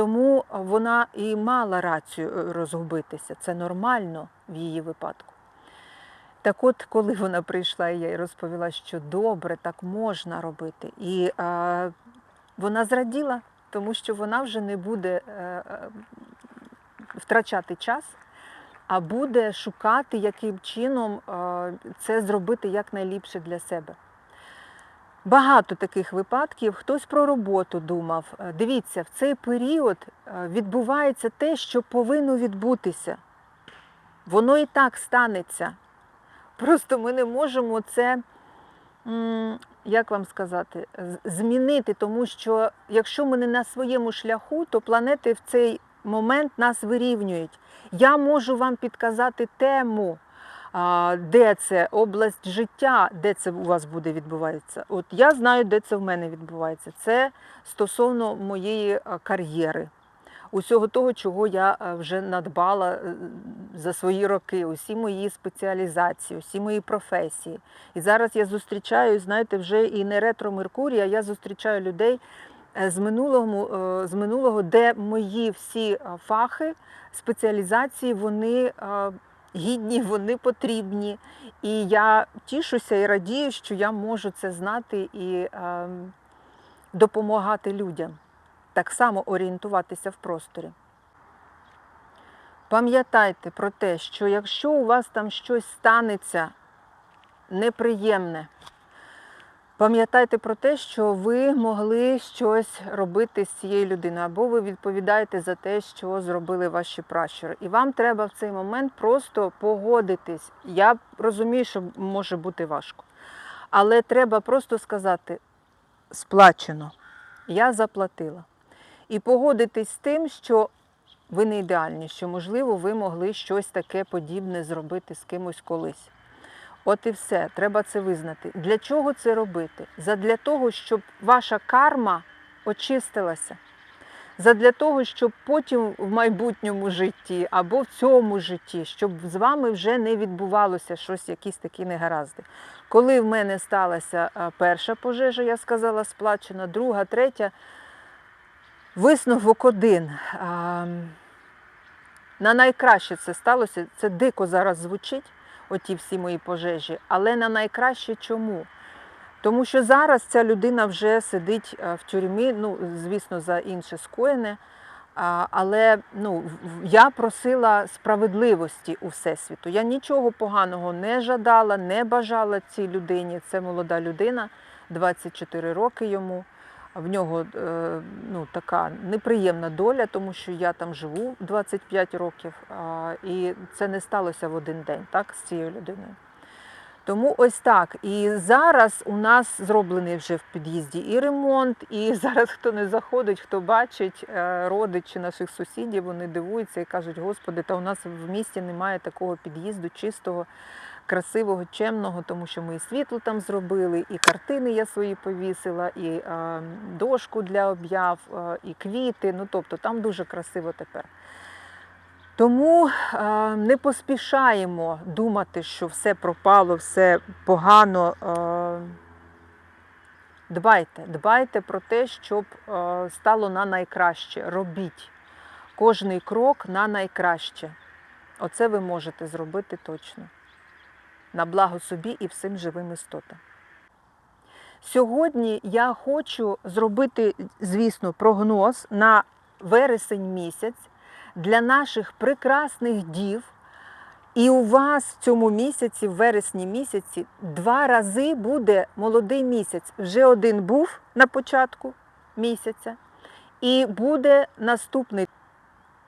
Тому вона і мала рацію е, розгубитися. Це нормально в її випадку. Так от, коли вона прийшла, я їй розповіла, що добре, так можна робити. І е, вона зраділа, тому що вона вже не буде е, е, втрачати час, а буде шукати, яким чином е, це зробити якнайліпше для себе. Багато таких випадків. Хтось про роботу думав. Е, Дивіться, в цей період е, відбувається те, що повинно відбутися. Воно і так станеться. Просто ми не можемо це, як вам сказати, змінити, тому що якщо ми не на своєму шляху, то планети в цей момент нас вирівнюють. Я можу вам підказати тему, де це область життя, де це у вас буде відбуватися. От я знаю, де це в мене відбувається. Це стосовно моєї кар'єри. Усього того, чого я е, вже надбала е, за свої роки, усі мої спеціалізації, усі мої професії. І зараз я зустрічаю, знаєте, вже і не ретро Меркурія, я зустрічаю людей е, з минулого, е, з минулого, де мої всі е, фахи, спеціалізації, вони е, гідні, вони потрібні. І я тішуся і радію, що я можу це знати і е, допомагати людям так само орієнтуватися в просторі. Пам'ятайте про те, що якщо у вас там щось станеться неприємне, пам'ятайте про те, що ви могли щось робити з цією людиною, або ви відповідаєте за те, що зробили ваші пращури. І вам треба в цей момент просто погодитись. Я розумію, що може бути важко. Але треба просто сказати: сплачено, я заплатила. І погодитись з тим, що ви не ідеальні, що, можливо, ви могли щось таке подібне зробити з кимось колись. От і все, треба це визнати. Для чого це робити? Задля того, щоб ваша карма очистилася. Задля того, щоб потім в майбутньому житті або в цьому житті, щоб з вами вже не відбувалося щось, якісь такі негаразди. Коли в мене сталася перша пожежа, я сказала, сплачена, друга, третя, Висновок один. На найкраще це сталося. Це дико зараз звучить, оті всі мої пожежі, але на найкраще чому? Тому що зараз ця людина вже сидить е, в тюрмі, ну, звісно, за інше скоєне. Але ну, я просила справедливості у Всесвіту. Я нічого поганого не жадала, не бажала цій людині. Це молода людина, 24 роки йому. В нього е, ну, така неприємна доля, тому що я там живу 25 років, і це не сталося в один день так, з цією людиною. Тому ось так. І зараз у нас зроблений вже в під'їзді і ремонт, і зараз хто не заходить, хто бачить е, родичі наших сусідів, вони дивуються і кажуть, господи, та у нас в місті немає такого під'їзду чистого, красивого, чемного, тому що ми і світло там зробили, і картини я свої повісила, і е, дошку для об'яв, і квіти. Ну тобто там дуже красиво тепер. Тому е, не поспішаємо думати, що все пропало, все погано. Е, дбайте, дбайте про те, щоб стало на найкраще. Робіть кожний крок на найкраще. Оце ви можете зробити точно. На благо собі і всім живим істотам. Сьогодні я хочу зробити, звісно, прогноз на вересень місяць для наших прекрасних дів, І у вас в цьому місяці, в вересні місяці, два рази буде молодий місяць. Вже один був на початку місяця, і буде наступний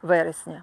вересня,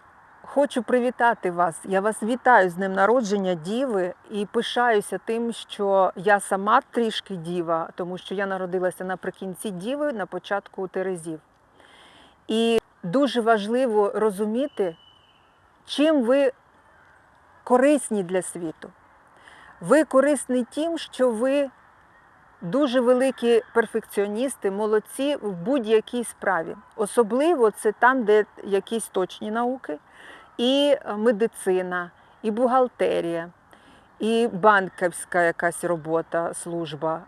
хочу привітати вас. Я вас вітаю з днем народження Діви і пишаюся тим, що я сама трішки діва, тому що я народилася наприкінці Діви, на початку Терезів. І дуже важливо розуміти, чим ви корисні для світу. Ви корисні тим, що ви дуже великі перфекціоністи, молодці в будь-якій справі. Особливо це там, де якісь точні науки, і е, медицина, і бухгалтерія, і банківська якась робота, служба.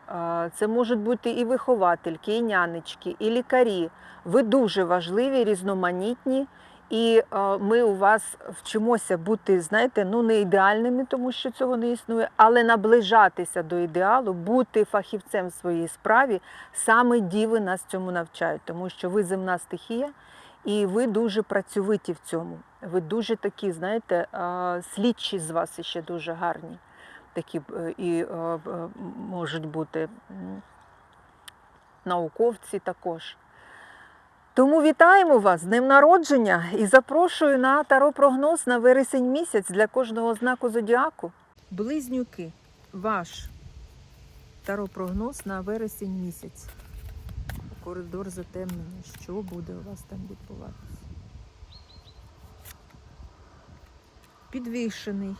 Це можуть бути і виховательки, і нянечки, і лікарі. Ви дуже важливі, різноманітні. І е, ми у вас вчимося бути, знаєте, ну не ідеальними, тому що цього не існує, але наближатися до ідеалу, бути фахівцем в своїй справі, саме діви нас цьому навчають, тому що ви земна стихія, і ви дуже працьовиті в цьому. Ви дуже такі, знаєте, слідчі з вас ще дуже гарні. Такі е, і е, е, можуть бути науковці також. Тому вітаємо вас з днем народження і запрошую на таро-прогноз на вересень місяць для кожного знаку зодіаку. Близнюки, ваш таро-прогноз на вересень місяць. Коридор затемнення. Що буде у вас там відбуватися? Підвішений.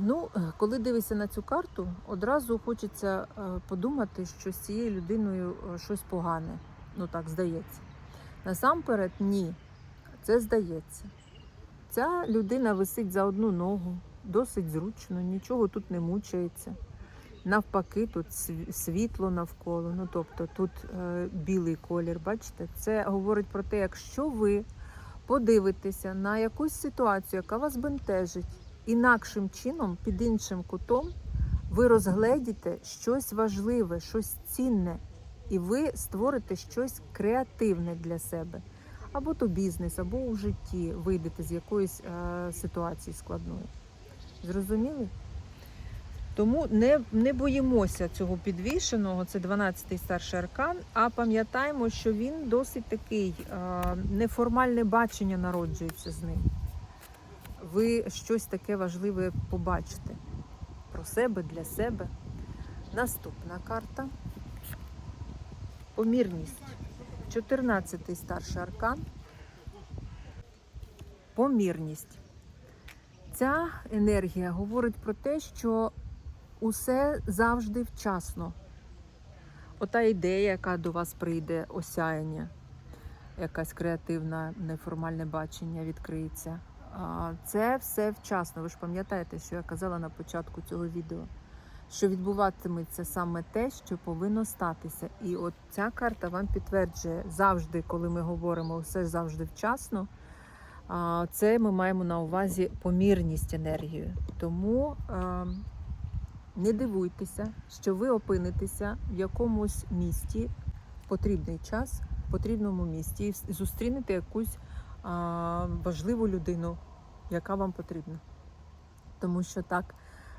Ну, е, коли дивишся на цю карту, одразу хочеться е, подумати, що з цією людиною е, щось погане. Ну так здається. Насамперед, ні. Це здається. Ця людина висить за одну ногу, досить зручно, нічого тут не мучається. Навпаки, тут світло навколо. Ну тобто тут е, білий колір, бачите? Це говорить про те, якщо ви подивитеся на якусь ситуацію, яка вас бентежить, інакшим чином, під іншим кутом, ви розгледіте щось важливе, щось цінне, і ви створите щось креативне для себе. Або то бізнес, або у житті вийдете з якоїсь е, ситуації складної. Зрозуміли? Тому не, не боїмося цього підвішеного, це 12-й старший аркан, а пам'ятаємо, що він досить такий е, неформальне бачення народжується з ним. Ви щось таке важливе побачите про себе, для себе. Наступна карта. Помірність. 14-й старший аркан. Помірність. Ця енергія говорить про те, що усе завжди вчасно. Ота ідея, яка до вас прийде, осяяння, якась креативна, неформальне бачення відкриється. Це все вчасно. Ви ж пам'ятаєте, що я казала на початку цього відео, що відбуватиметься саме те, що повинно статися. І от ця карта вам підтверджує завжди, коли ми говоримо все завжди вчасно. Це ми маємо на увазі помірність енергії. Тому е, не дивуйтеся, що ви опинитеся в якомусь місті в потрібний час, в потрібному місті, і зустрінете якусь а, важливу людину, яка вам потрібна. Тому що так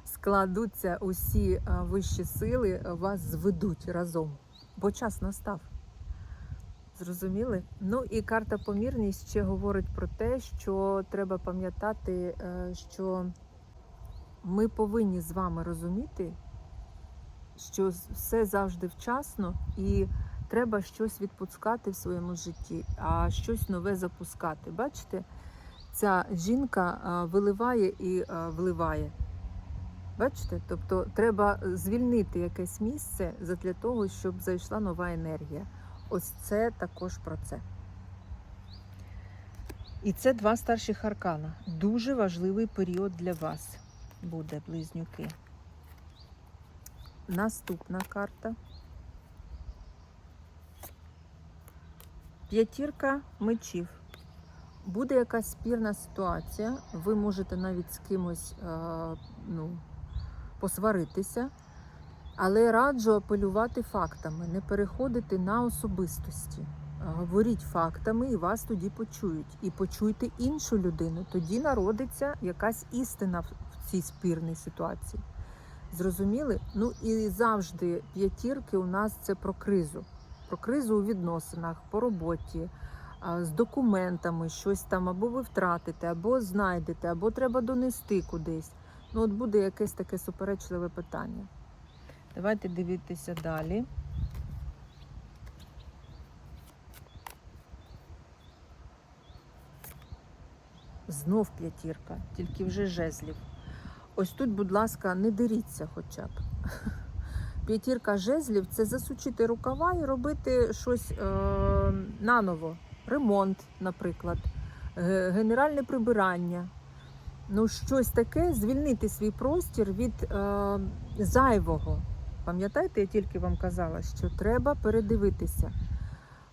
складуться усі вищі сили, вас зведуть разом, бо час настав. Зрозуміли? Ну і карта помірність ще говорить про те, що треба пам'ятати, е, що ми повинні з вами розуміти, що все завжди вчасно і треба щось відпускати в своєму житті, а щось нове запускати. Бачите, ця жінка виливає і вливає. Бачите? Тобто треба звільнити якесь місце для того, щоб зайшла нова енергія. Ось це також про це. І це два старших аркана. Дуже важливий період для вас. Буде, близнюки. Наступна карта. П'ятірка мечів. Буде якась спірна ситуація, ви можете навіть з кимось е, ну, посваритися, але раджу апелювати фактами, не переходити на особистості. Е, Говоріть фактами і вас тоді почують. І почуйте іншу людину. Тоді народиться якась істина цій спірній ситуації. Зрозуміли? Ну і завжди п'ятірки у нас це про кризу. Про кризу у відносинах, по роботі, з документами, щось там або ви втратите, або знайдете, або треба донести кудись. Ну, от буде якесь таке суперечливе питання. Давайте дивитися далі. Знов п'ятірка, тільки вже жезлів. Ось тут, будь ласка, не деріться хоча б. П'ятірка жезлів це засучити рукава і робити щось е, наново. Ремонт, наприклад, генеральне прибирання. Ну, щось таке, звільнити свій простір від е, зайвого. Пам'ятаєте, я тільки вам казала, що треба передивитися.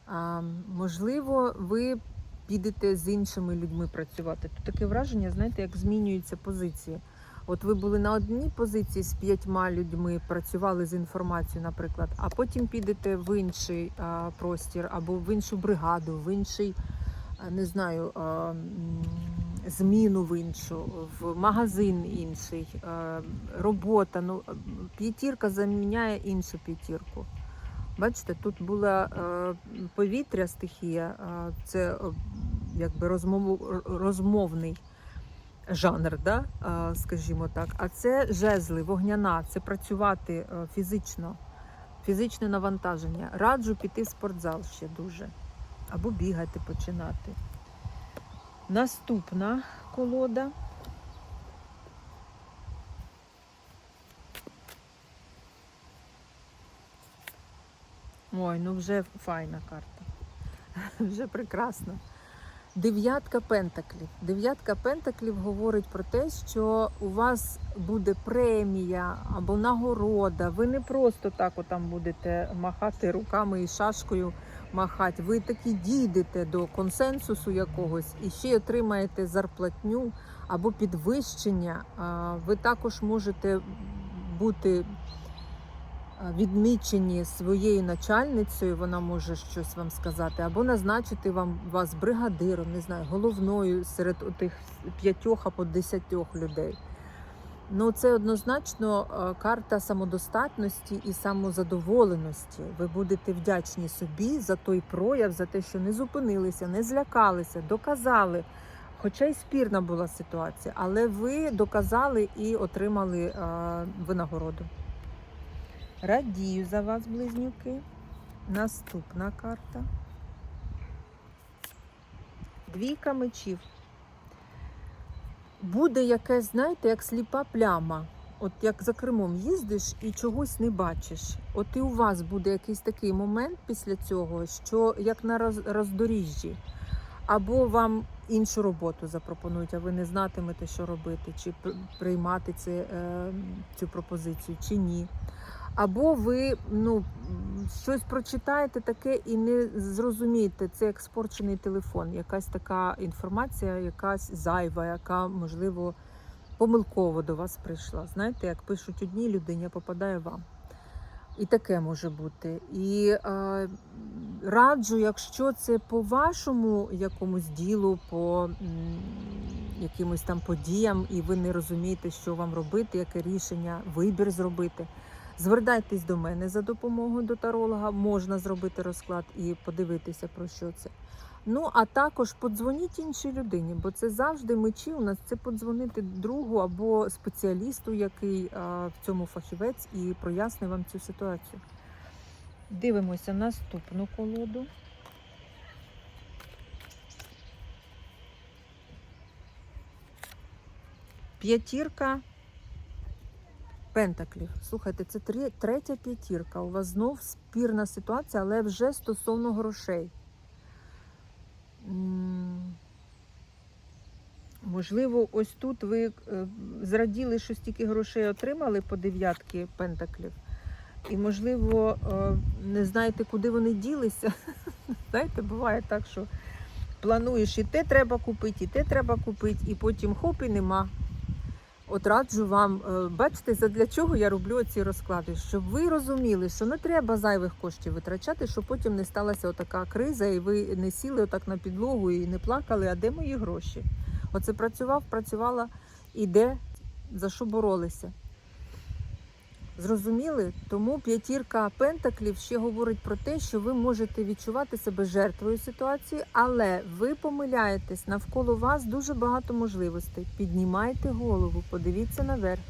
А, можливо, ви підете з іншими людьми працювати. Тут таке враження, знаєте, як змінюються позиції. От ви були на одній позиції з п'ятьма людьми, працювали з інформацією, наприклад, а потім підете в інший а, простір або в іншу бригаду, в інший, а, не знаю, а, зміну в іншу, в магазин інший, а, робота. Ну, п'ятірка заміняє іншу п'ятірку. Бачите, тут була е, повітря стихія, е, це якби розмов, розмовний жанр, да? скажімо так. А це жезли, вогняна, це працювати е, фізично, фізичне навантаження. Раджу піти в спортзал ще дуже. Або бігати починати. Наступна колода. Ой, ну вже файна карта. Вже прекрасна. Дев'ятка пентаклів. Дев'ятка пентаклів говорить про те, що у вас буде премія або нагорода. Ви не просто так отам будете махати руками і шашкою махати. Ви таки дійдете до консенсусу якогось і ще й отримаєте зарплатню або підвищення. Ви також можете бути відмічені своєю начальницею, вона може щось вам сказати, або назначити вам вас бригадиром, не знаю, головною серед тих п'ятьох або десятьох людей. Ну, це однозначно е, карта самодостатності і самозадоволеності. Ви будете вдячні собі за той прояв, за те, що не зупинилися, не злякалися, доказали. Хоча й спірна була ситуація, але ви доказали і отримали е, винагороду. Радію за вас, близнюки. Наступна карта. Двійка мечів. Буде якась, знаєте, як сліпа пляма. От як за Кримом їздиш і чогось не бачиш. От і у вас буде якийсь такий момент після цього, що як на роздоріжжі. Або вам іншу роботу запропонують, а ви не знатимете, що робити, чи приймати е, цю пропозицію, чи ні. Або ви ну, щось прочитаєте таке і не зрозумієте, це як спорчений телефон, якась така інформація, якась зайва, яка, можливо, помилково до вас прийшла. Знаєте, як пишуть одній людині, попадає вам. І таке може бути. І е, раджу, якщо це по вашому якомусь ділу, по м, якимось там подіям, і ви не розумієте, що вам робити, яке рішення, вибір зробити. Звертайтесь до мене за допомогою до таролога, можна зробити розклад і подивитися про що це. Ну, а також подзвоніть іншій людині, бо це завжди мечі у нас це подзвонити другу або спеціалісту, який а, в цьому фахівець і прояснить вам цю ситуацію. Дивимося наступну колоду. П'ятірка пентаклів. Слухайте, це третя п'ятірка. У вас знов спірна ситуація, але вже стосовно грошей. Можливо, ось тут ви е, зраділи, що стільки грошей отримали по дев'ятки пентаклів. І, можливо, е, не знаєте, куди вони ділися. Знаєте, буває так, що плануєш і те треба купити, і те треба купити, і потім хоп, і нема. От раджу вам, е, бачите, задля чого я роблю ці розклади, щоб ви розуміли, що не треба зайвих коштів витрачати, щоб потім не сталася отака криза, і ви не сіли отак на підлогу і не плакали, а де мої гроші? Оце працював, працювала і де, за що боролися. Зрозуміли? Тому п'ятірка пентаклів ще говорить про те, що ви можете відчувати себе жертвою ситуації, але ви помиляєтесь навколо вас дуже багато можливостей. Піднімайте голову, подивіться наверх.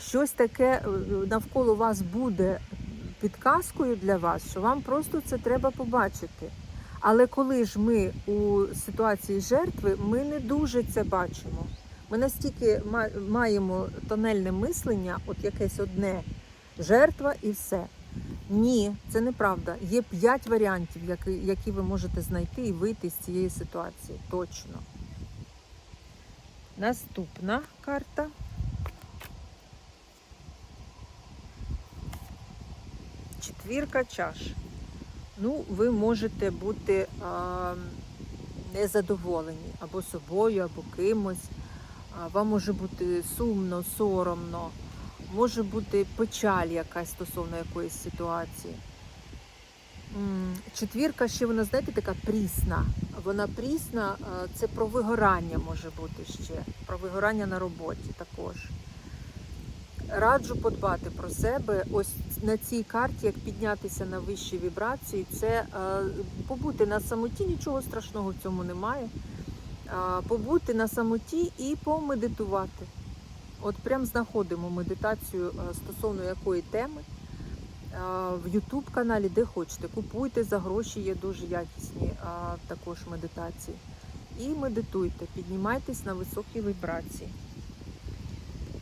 Щось таке е, навколо вас буде підказкою для вас, що вам просто це треба побачити. Але коли ж ми у ситуації жертви, ми не дуже це бачимо. Ми настільки маємо тонельне мислення, от якесь одне жертва і все. Ні, це неправда. Є п'ять варіантів, які, ви можете знайти і вийти з цієї ситуації. Точно. Наступна карта. Четвірка чаш. Ну, ви можете бути а, незадоволені або собою, або кимось. Вам може бути сумно, соромно, може бути печаль якась стосовно якоїсь ситуації. Четвірка ще вона, знаєте, така прісна. Вона прісна, це про вигорання може бути ще, про вигорання на роботі також. Раджу подбати про себе. Ось на цій карті, як піднятися на вищі вібрації, це побути на самоті, нічого страшного в цьому немає. Побути на самоті і помедитувати. От прям знаходимо медитацію стосовно якої теми в YouTube каналі, де хочете. Купуйте за гроші, є дуже якісні також медитації. І медитуйте, піднімайтесь на високі вібрації.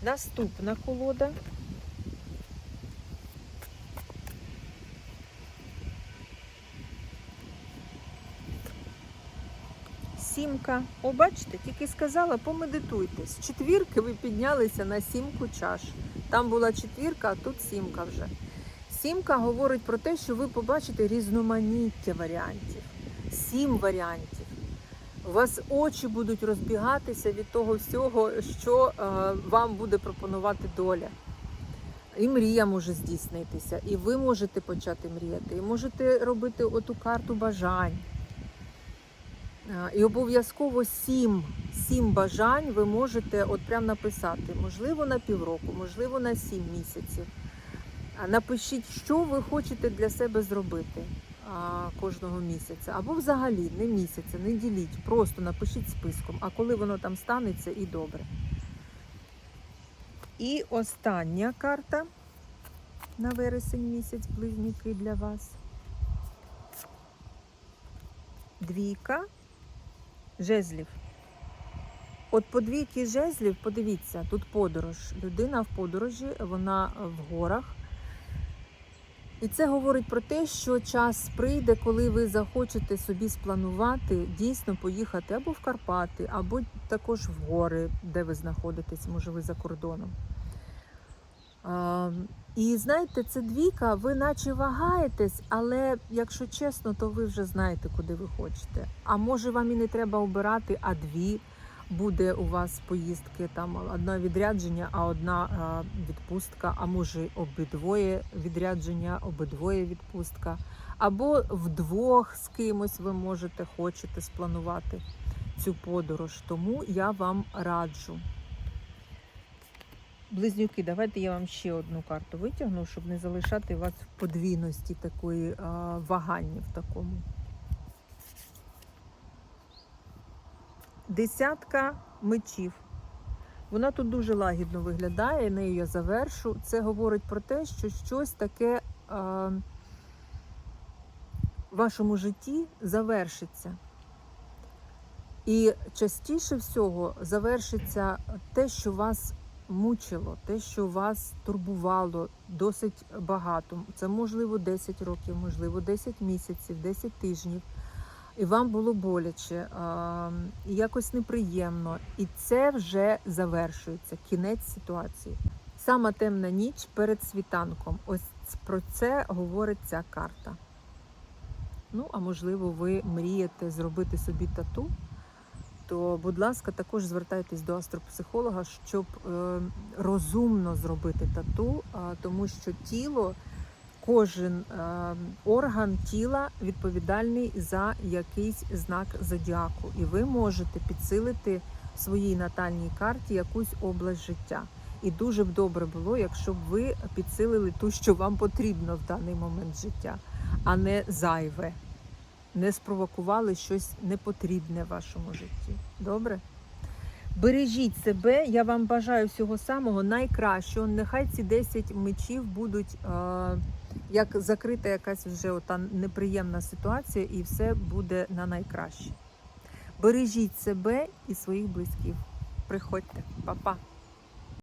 Наступна колода. Сімка. О, бачите, тільки сказала, помедитуйте. З четвірки ви піднялися на сімку чаш. Там була четвірка, а тут сімка вже. Сімка говорить про те, що ви побачите різноманіття варіантів. Сім варіантів. У вас очі будуть розбігатися від того всього, що е, вам буде пропонувати доля. І мрія може здійснитися, і ви можете почати мріяти, і можете робити оту карту бажань. І обов'язково сім, сім бажань ви можете от прям написати, можливо, на півроку, можливо, на сім місяців. Напишіть, що ви хочете для себе зробити кожного місяця. Або взагалі не місяця, не діліть, просто напишіть списком. А коли воно там станеться, і добре. І остання карта на вересень місяць близнюки для вас. Двійка жезлів. От по двійки жезлів, подивіться, тут подорож. Людина в подорожі, вона в горах. І це говорить про те, що час прийде, коли ви захочете собі спланувати, дійсно поїхати або в Карпати, або також в гори, де ви знаходитесь, може ви за кордоном. І знаєте, це двійка, ви наче вагаєтесь, але якщо чесно, то ви вже знаєте, куди ви хочете. А може вам і не треба обирати, а дві буде у вас поїздки, там одне відрядження, а одна а, відпустка, а може обидвоє відрядження, обидвоє відпустка. Або вдвох з кимось ви можете, хочете спланувати цю подорож. Тому я вам раджу. Близнюки, давайте я вам ще одну карту витягну, щоб не залишати вас в подвійності такої а, вагання в такому. Десятка мечів. Вона тут дуже лагідно виглядає, нею я завершу. Це говорить про те, що щось таке а, в вашому житті завершиться. І частіше всього завершиться те, що вас мучило, те, що вас турбувало досить багато. Це можливо 10 років, можливо, 10 місяців, 10 тижнів. і вам було боляче, і якось неприємно. І це вже завершується кінець ситуації. Сама темна ніч перед світанком. Ось про це говорить ця карта. Ну, а можливо, ви мрієте зробити собі тату, то, будь ласка, також звертайтесь до астропсихолога, щоб е, розумно зробити тату, тому що тіло, кожен е, орган тіла відповідальний за якийсь знак зодіаку, і ви можете підсилити в своїй натальній карті якусь область життя. І дуже б добре було, якщо б ви підсилили ту, що вам потрібно в даний момент життя, а не зайве. Не спровокували щось непотрібне в вашому житті. Добре? Бережіть себе, я вам бажаю всього самого найкращого. Нехай ці 10 мечів будуть е, як закрита якась вже ота неприємна ситуація, і все буде на найкраще. Бережіть себе і своїх близьких. Приходьте, Па-па.